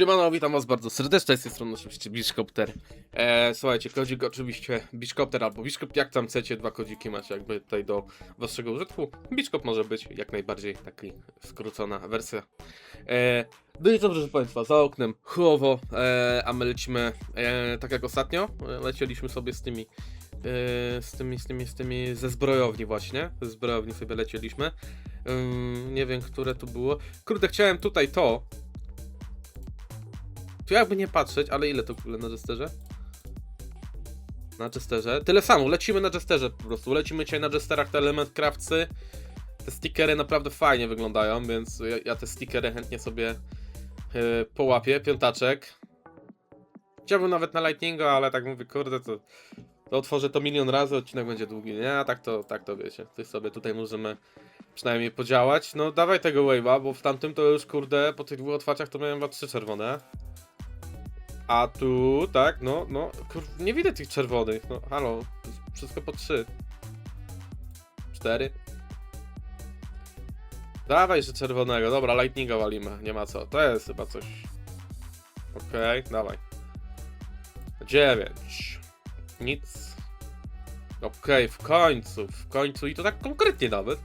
Siemano, witam was bardzo serdecznie, z tej strony oczywiście Bishcopter. E, słuchajcie, kodzik oczywiście Bishcopter albo Bishcop, jak tam chcecie, dwa kodziki macie jakby tutaj do waszego użytku. Bishcop może być jak najbardziej taki skrócona wersja. E, no i dobrze, że państwa, za oknem chujowo, e, a my lecimy e, tak jak ostatnio, e, lecieliśmy sobie z tymi, e, z tymi, z tymi, z tymi, ze zbrojowni właśnie, ze zbrojowni sobie lecieliśmy. Nie wiem, które tu było. Kurde, chciałem tutaj to, tu jakby nie patrzeć, ale ile to ogóle na Jesterze? Na Jesterze? Tyle samo, lecimy na Jesterze po prostu. Lecimy dzisiaj na Jesterach, te element craftsy. Te stickery naprawdę fajnie wyglądają, więc ja, ja te stickery chętnie sobie yy, połapię. Piątaczek. Chciałbym nawet na Lightninga, ale tak mówię, kurde, to, to otworzę to milion razy, odcinek będzie długi. Nie, a tak to, tak to wiecie. Ty sobie tutaj możemy przynajmniej podziałać. No dawaj tego wave'a, bo w tamtym to już kurde, po tych dwóch otwarciach to miałem chyba trzy czerwone. A tu, tak, no, no, kur... nie widzę tych czerwonych, no, halo, wszystko po trzy. Cztery. Dawaj, że czerwonego, dobra, lightninga walimy, nie ma co, to jest chyba coś. Okej, dawaj. Dziewięć. Nic. Okej, w końcu, w końcu i to tak konkretnie nawet.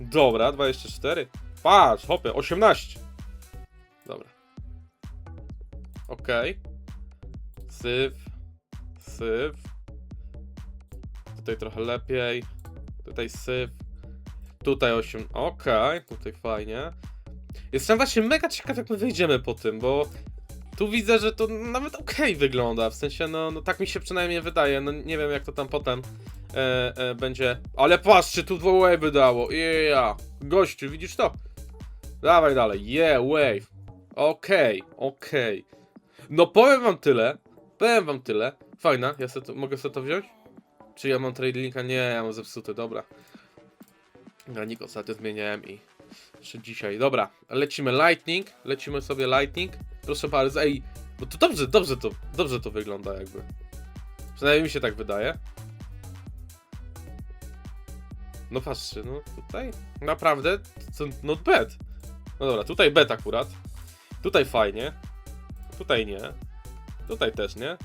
Dobra, 24. Patrz, hopie, 18. Dobra. Okej. Syf. Syf. Tutaj trochę lepiej. Tutaj syf. Tutaj 8. Okej, tutaj fajnie. Jestem właśnie mega ciekaw, jak my wyjdziemy po tym, bo tu widzę, że to nawet okej wygląda. W sensie, no, no tak mi się przynajmniej wydaje. No nie wiem, jak to tam potem e, e, będzie. Ale patrzcie, tu dwa wave'y dało. Yeah. Gościu, widzisz to? Dawaj dalej. Yeah, wave. Okej, okej. No powiem wam tyle. Powiem wam tyle. Fajna, ja se to, mogę sobie to wziąć? Czy ja mam trade linka? Nie, ja mam zepsuty, dobra. Granik ostatnio zmieniałem i jeszcze dzisiaj. Dobra, lecimy lightning, lecimy sobie lightning. Proszę bardzo, ej, bo to dobrze, dobrze to, dobrze to wygląda jakby. Przynajmniej mi się tak wydaje. No patrzcie, no tutaj naprawdę, to not bad. No dobra, tutaj bet akurat. Tutaj fajnie. Tutaj nie. Tutaj też nie.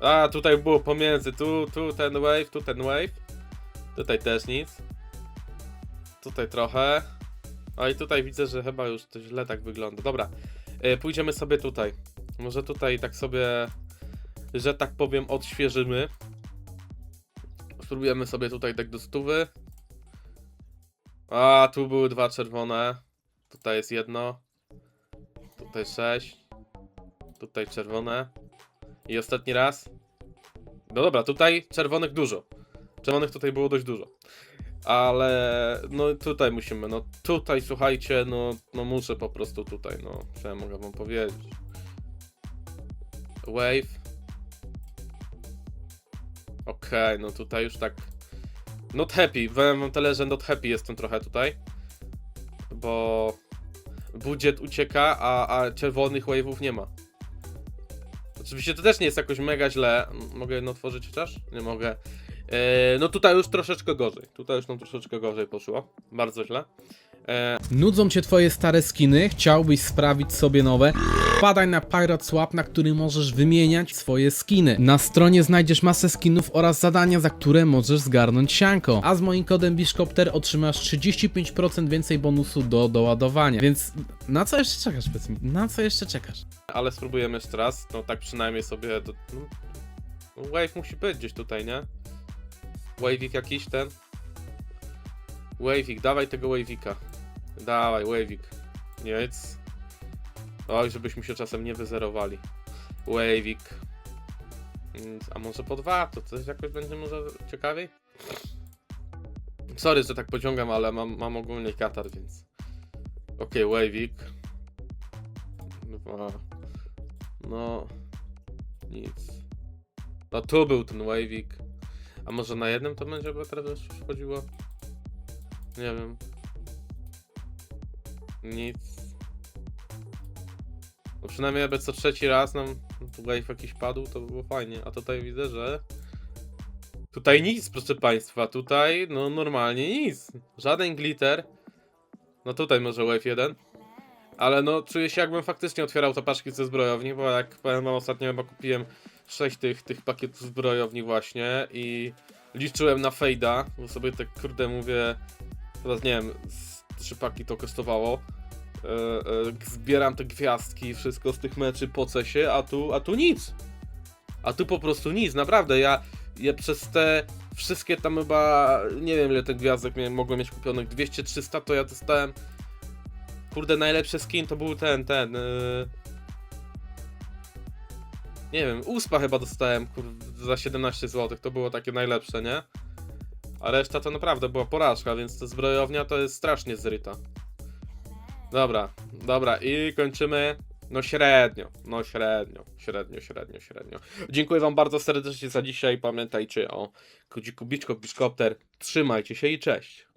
A, tutaj było pomiędzy. Tu, tu ten wave, tu ten wave. Tutaj też nic. Tutaj trochę. A i tutaj widzę, że chyba już to źle tak wygląda. Dobra, e, pójdziemy sobie tutaj. Może tutaj tak sobie, że tak powiem, odświeżymy. Spróbujemy sobie tutaj tak do stówy. A, tu były dwa czerwone. Tutaj jest jedno. Tutaj sześć. Tutaj czerwone. I ostatni raz. No dobra, tutaj czerwonych dużo. Czerwonych tutaj było dość dużo. Ale no tutaj musimy, no tutaj słuchajcie, no, no muszę po prostu tutaj, no co ja mogę wam powiedzieć. Wave. Okej, no tutaj już tak. Not happy, wam tyle, że not happy jestem trochę tutaj. Bo budżet ucieka, a, a czerwonych wave'ów nie ma. Oczywiście to też nie jest jakoś mega źle. Mogę jedno otworzyć chociaż? Nie mogę. E, no tutaj już troszeczkę gorzej. Tutaj już nam troszeczkę gorzej poszło. Bardzo źle. E, Nudzą cię twoje stare skiny, chciałbyś sprawić sobie nowe? Wpadaj na Pirate Swap, na który możesz wymieniać swoje skiny. Na stronie znajdziesz masę skinów oraz zadania, za które możesz zgarnąć sianko. A z moim kodem Bishcopter otrzymasz 35% więcej bonusu do doładowania. Więc na co jeszcze czekasz, powiedz mi? Na co jeszcze czekasz? ale spróbujemy jeszcze raz. No tak przynajmniej sobie. Do, no, no wave musi być gdzieś tutaj, nie? Wavik jakiś ten. Wavik, dawaj tego wavika. Dawaj, wavik. Nic. Oj, żebyśmy się czasem nie wyzerowali. Wavik. A może po dwa? To coś jakoś będzie może ciekawiej? Sorry, że tak pociągam, ale mam, mam ogólnie katar, więc. Okej, okay, wavik. Dwa. No. Nic. No tu był ten wavik. A może na jednym to będzie, teraz wchodziło? Nie wiem. Nic. No przynajmniej jakby co trzeci raz nam wave jakiś padł, to było fajnie. A tutaj widzę, że... Tutaj nic, proszę państwa. Tutaj, no normalnie nic. Żaden glitter. No tutaj może wave 1. Ale no, czuję się jakbym faktycznie otwierał te paczki ze zbrojowni, bo jak powiem wam ostatnio chyba kupiłem 6 tych, tych pakietów zbrojowni właśnie i liczyłem na fejda, bo sobie tak kurde mówię, teraz nie wiem, trzy paki to kosztowało. E, e, zbieram te gwiazdki, wszystko z tych meczy po się, a tu, a tu nic. A tu po prostu nic, naprawdę. Ja, ja przez te wszystkie tam chyba, nie wiem ile tych gwiazdek miałem, mogłem mieć kupionych, 200-300, to ja dostałem, kurde, najlepszy skin to był ten, ten, yy... nie wiem, uspa chyba dostałem, kurde, za 17 zł, to było takie najlepsze, nie? A reszta to naprawdę była porażka, więc ta zbrojownia to jest strasznie zryta. Dobra, dobra i kończymy. No średnio, no średnio, średnio, średnio, średnio. Dziękuję wam bardzo serdecznie za dzisiaj. Pamiętajcie o kodziku Biczko Biczkopter. Trzymajcie się i cześć.